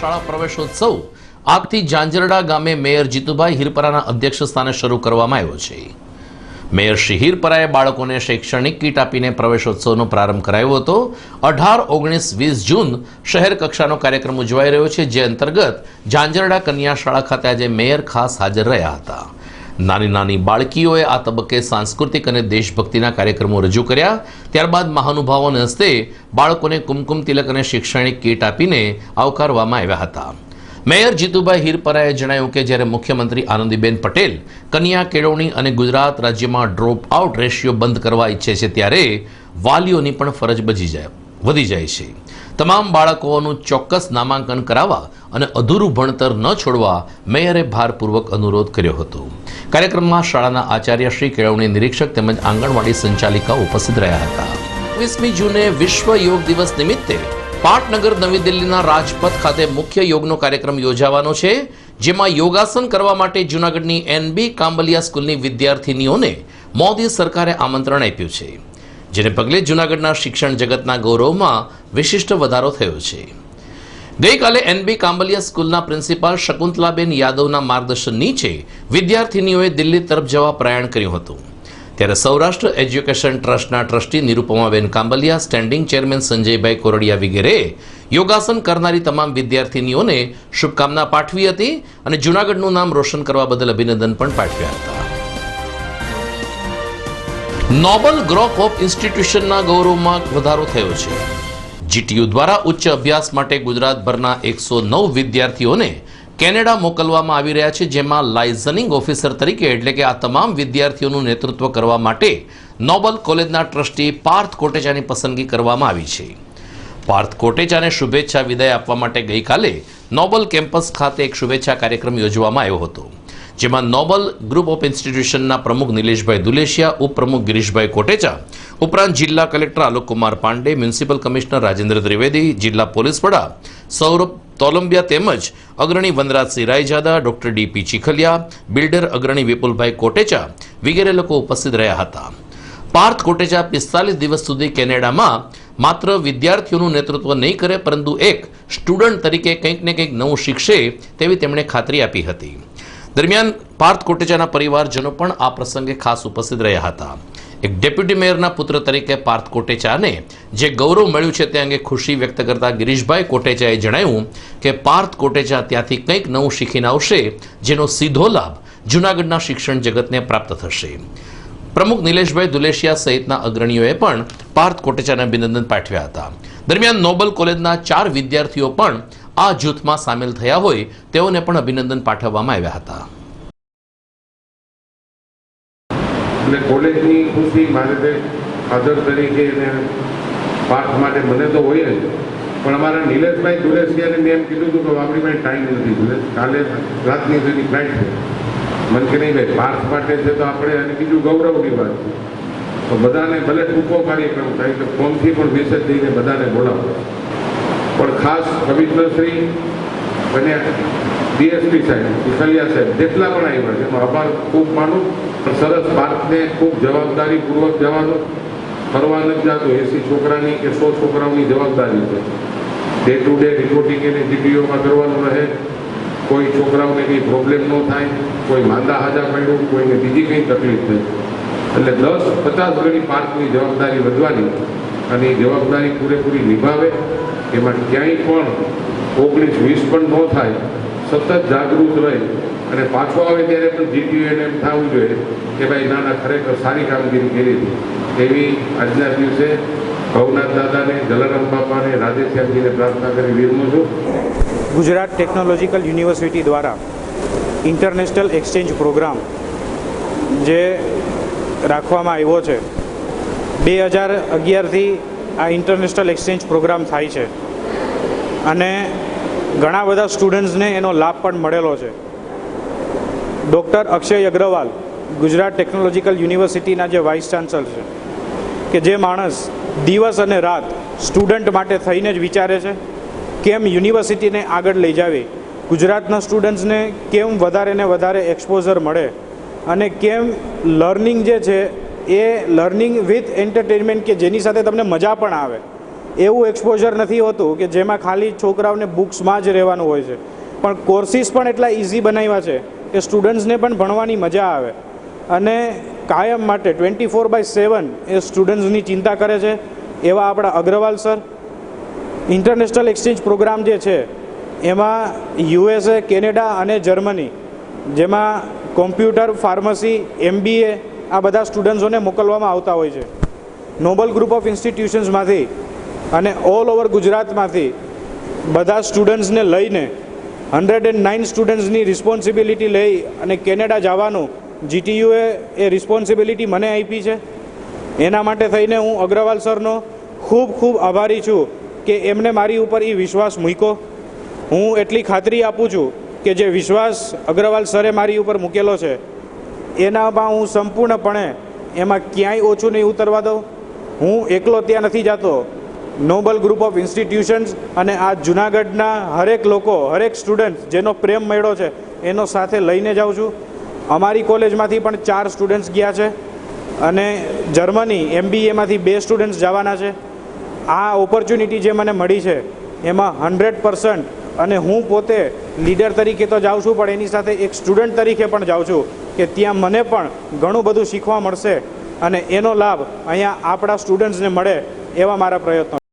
શાળા પ્રવેશોત્સવ આજથી ઝાંઝરડા ગામે મેયર જીતુભાઈ હિરપરાના અધ્યક્ષ સ્થાને શરૂ કરવામાં આવ્યો છે. મેયર શ્રી હિરપરાએ બાળકોને શૈક્ષણિક કીટ આપીને પ્રવેશોત્સવનો પ્રારંભ કરાયો હતો. અઢાર, ઓગણીસ, વીસ જૂન શહેર કક્ષાનો કાર્યક્રમ ઉજવાઈ રહ્યો છે, જે અંતર્ગત ઝાંઝરડા કન્યા શાળા ખાતે આજે મેયર ખાસ હાજર રહ્યા હતા. નાની નાની બાળકીઓએ આ તબક્કે સાંસ્કૃતિક અને દેશભક્તિના કાર્યક્રમો રજૂ કર્યા. ત્યારબાદ મહાનુભાવોના હસ્તે બાળકોને કુમકુમ તિલક અને શૈક્ષણિક કીટ આપીને આવકારવામાં આવ્યા હતા. મેયર જીતુભાઈ હિરપરાએ જણાવ્યું કે જ્યારે મુખ્યમંત્રી આનંદીબેન પટેલ કન્યા કેળવણી અને ગુજરાત રાજ્યમાં ડ્રોપ આઉટ રેશિયો બંધ કરવા ઈચ્છે છે ત્યારે વાલીઓની પણ ફરજ બજી જાય, વધી જાય છે. તમામ બાળકોનું ચોક્કસ નામાંકન કરાવવા અને અધૂરું ભણતર ન છોડવા મેયરે ભારપૂર્વક અનુરોધ કર્યો હતો. કાર્યક્રમમાં શાળાના આચાર્ય શ્રી કેળવણી નિરીક્ષક તેમજ આંગણવાડી સંચાલિકા ઉપસ્થિત રહ્યા હતા. વીસમી જૂને વિશ્વ યોગ દિવસ નિમિત્તે પાટનગર નવી દિલ્હીના રાજપથ ખાતે મુખ્ય યોગનો કાર્યક્રમ યોજાવાનો છે, જેમાં યોગાસન કરવા માટે જૂનાગઢની એનબી કાંબલિયા સ્કૂલની વિદ્યાર્થીનીઓને મોદી સરકારે આમંત્રણ આપ્યું છે. જેને પગલે જૂનાગઢના શિક્ષણ જગતના ગૌરવમાં વિશિષ્ટ વધારો થયો છે. ગઈકાલે એનબી કાંબલિયા સ્કૂલના પ્રિન્સિપાલ શકુંતલાબેન યાદવના માર્ગદર્શન નીચે વિદ્યાર્થીનીઓએ દિલ્હી તરફ જવા પ્રયાણ કર્યું હતું. ત્યારે સૌરાષ્ટ્ર એજ્યુકેશન ટ્રસ્ટના trustee Nirupamaben Kambaliya, standing chairman Sanjaybhai Koradiya વગેરે યોગાસન કરનારી તમામ વિદ્યાર્થીનીઓને શુભકામના પાઠવી હતી અને જૂનાગઢનું નામ રોશન કરવા બદલ અભિનંદન પણ પાઠવ્યા હતા. નોબલ ઓફ ઇન્સ્ટિટ્યુશનના ગૌરવમાં વધારો થયો છે. જીટીયુ દ્વારા ઉચ્ચ અભ્યાસ માટે ગુજરાતભરના એકસો નવ વિદ્યાર્થીઓને કેનેડા મોકલવામાં આવી રહ્યા છે, જેમાં લાઇઝનિંગ ઓફિસર તરીકે એટલે કે આ તમામ વિદ્યાર્થીઓનું નેતૃત્વ કરવા માટે નોબલ કોલેજના ટ્રસ્ટી પાર્થ કોટેચાની પસંદગી કરવામાં આવી છે. પાર્થ કોટેચાને શુભેચ્છા વિદાય આપવા માટે ગઈકાલે નોબલ કેમ્પસ ખાતે એક શુભેચ્છા કાર્યક્રમ યોજવામાં આવ્યો હતો. જેમાં નોબલ ગ્રુપ ઓફ ઇન્સ્ટિટ્યુશનના પ્રમુખ નિલેશભાઈ દુલેશિયા, ઉપપ્રમુખ ગિરીશભાઈ કોટેચા, ઉપરાંત જિલ્લા collector Alok Kumar Pandey, municipal commissioner Rajendra Trivedi, જિલ્લા પોલીસ વડા સૌરભ તોલંબિયા તેમજ અગ્રણી Vanrajsinh Raijada, doctor DP Chikhaliya, builder અગ્રણી વિપુલભાઈ કોટેચા વગેરે લોકો ઉપસ્થિત રહ્યા હતા. પાર્થ કોટેચા પિસ્તાલીસ દિવસ સુધી કેનેડામાં માત્ર વિદ્યાર્થીઓનું નેતૃત્વ નહીં કરે, પરંતુ એક સ્ટુડન્ટ તરીકે કંઈક ને કંઈક નવું શીખશે તેવી તેમણે ખાતરી આપી હતી. દરમિયાન પાર્થ કોટેચાના પરિવારજનો પણ આ પ્રસંગે ખાસ ઉપસ્થિત રહ્યા હતા. એક ડેપ્યુટી મેયરના પુત્ર તરીકે પાર્થ કોટેચાને જે ગૌરવ મળ્યું છે તે અંગે ખુશી વ્યક્ત કરતા ગિરીશભાઈ કોટેચાએ જણાવ્યું કે પાર્થ કોટેચા ત્યાંથી કંઈક નવું શીખીને આવશે, જેનો સીધો લાભ જૂનાગઢના શિક્ષણ જગતને પ્રાપ્ત થશે. પ્રમુખ નિલેશભાઈ દુલેશિયા સહિતના અગ્રણીઓએ પણ પાર્થ કોટેચાને અભિનંદન પાઠવ્યા હતા. દરમિયાન નોબલ કોલેજના ચાર વિદ્યાર્થીઓ પણ આ જૂથમાં સામેલ થયા હોય તેઓને પણ અભિનંદન પાઠવવામાં આવ્યા હતા. એટલે કોલેજની ખુશી મારે ફાધર તરીકે પાઠ માટે મને તો હોય જ. પણ અમારા નિલેશભાઈ દુલેસિયાને મેં એમ કીધું હતું કે આપણી પાસે ટાઈમ નથી કાલે રાતની સુધી ફ્લાઇટ છે. મને કે નહીં ભાઈ, પાર્થ માટે છે તો આપણે અને બીજું ગૌરવની વાત છે. તો બધાને ભલે ટૂંકો કાર્યક્રમ થાય તો ફોનથી પણ મેસેજ દઈને બધાને બોલાવો. પણ ખાસ રવિન્દ્રશ્રી અને ડીએસપી સાહેબ કુશલિયા સાહેબ, જેટલા પણ આવ્યા છે આભાર ખૂબ માનું, પણ સરસ પાર્કને ખૂબ જવાબદારીપૂર્વક જવાનું, ફરવા નથી જતો એસી છોકરાની કે સો છોકરાઓની જવાબદારી છે. ડે ટુ ડે રિપોર્ટિંગ એને જીપીઓમાં કરવાનું રહે, કોઈ છોકરાઓને કંઈ પ્રોબ્લેમ ન થાય, કોઈ માંદા હાજા પડ્યું, કોઈને બીજી કંઈ તકલીફ થઈ. એટલે દસ પચાસ ગણી પાર્કની જવાબદારી વધવાની અને એ જવાબદારી પૂરેપૂરી નિભાવે. એમાં ક્યાંય પણ ઓગણીસ વીસ પણ ન થાય, સતત જાગૃત રહે અને પાછો આવે ત્યારે પણ એને એમ થવું જોઈએ કે ભાઈ ના ના, ખરેખર સારી કામગીરી કરી હતી. એવી આજના દિવસે ભવનાથ દાદાને, જલારામ બાપાને, રાધેશ્યામજીને પ્રાર્થના કરી વિરમું છું. ગુજરાત ટેકનોલોજીકલ યુનિવર્સિટી દ્વારા ઇન્ટરનેશનલ એક્સચેન્જ પ્રોગ્રામ જે રાખવામાં આવ્યો છે, બે હજાર અગિયારથી આ ઇન્ટરનેશનલ એક્સચેન્જ પ્રોગ્રામ થાય છે. અને ઘણા બધા સ્ટુડન્ટ્સને એનો લાભ પણ મળેલો છે. ડૉક્ટર અક્ષય અગ્રવાલ, ગુજરાત ટેકનોલોજીકલ યુનિવર્સિટીના જે વાઇસ ચાન્સલર છે, કે જે માણસ દિવસ અને રાત સ્ટુડન્ટ માટે થઈને જ વિચારે છે, કેમ યુનિવર્સિટીને આગળ લઈ જાવી, ગુજરાતના સ્ટુડન્ટ્સને કેમ વધારે ને વધારે એક્સપોઝર મળે, અને કેમ લર્નિંગ જે છે એ લર્નિંગ વિથ એન્ટરટેનમેન્ટ કે જેની સાથે તમને મજા પણ આવે. એવું એક્સપોઝર નથી હોતું કે જેમાં ખાલી છોકરાઓને બુક્સમાં જ રહેવાનું હોય છે. પણ કોર્સિસ પણ એટલા ઇઝી બનાવ્યા છે કે સ્ટુડન્ટ્સને પણ ભણવાની મજા આવે. અને કાયમ માટે ટ્વેન્ટી ફોર બાય સેવન એ સ્ટુડન્ટ્સની ચિંતા કરે છે. એવા આપણા Agarwal sir international exchange programme જે છે, એમાં યુએસએ કેનેડા અને જર્મની જેમાં કોમ્પ્યુટર ફાર્મસી એમબીએ આ બધા સ્ટુડન્ટ્સોને મોકલવામાં આવતા હોય છે. નોબલ ગ્રુપ ઓફ ઇન્સ્ટિટ્યુશન્સમાંથી અને ઓલ ઓવર ગુજરાતમાંથી બધા સ્ટુડન્ટ્સને લઈને હંડ્રેડ એન્ડ નાઇન સ્ટુડન્ટ્સની રિસ્પોન્સિબિલિટી લઈ અને કેનેડા જવાનું જીટીયુએ એ રિસ્પોન્સિબિલિટી મને આપી છે. એના માટે થઈને હું અગ્રવાલ સરનો ખૂબ ખૂબ આભારી છું કે એમને મારી ઉપર એ વિશ્વાસ મૂક્યો. હું એટલી ખાતરી આપું છું કે જે વિશ્વાસ અગ્રવાલ સરે મારી ઉપર મૂકેલો છે, એનામાં હું સંપૂર્ણપણે એમાં ક્યાંય ઓછું નહીં ઉતરવા દઉં. હું એકલો ત્યાં નથી જતો. નોબલ ગ્રુપ ઓફ ઇન્સ્ટિટ્યુશન્સ અને આ જુનાગઢના હરેક લોકો, હરેક સ્ટુડન્ટ જેનો પ્રેમ મળ્યો છે, એનો સાથે લઈને જાઉં છું. અમારી કોલેજમાંથી પણ ચાર સ્ટુડન્ટ્સ ગયા છે અને જર્મની એમબીએમાંથી બે સ્ટુડન્ટ્સ જવાના છે. આ ઓપોર્ચ્યુનિટી જે મને મળી છે, એમાં હંડ્રેડ પર્સન્ટ અને હું પોતે લીડર તરીકે તો જાઉં છું, પણ એની સાથે એક સ્ટુડન્ટ તરીકે પણ જાઉં છું કે ત્યાં મને પણ ઘણું બધું શીખવા મળશે અને એનો લાભ અહીંયા આપણા સ્ટુડન્ટ્સને મળે એવા મારા પ્રયત્નો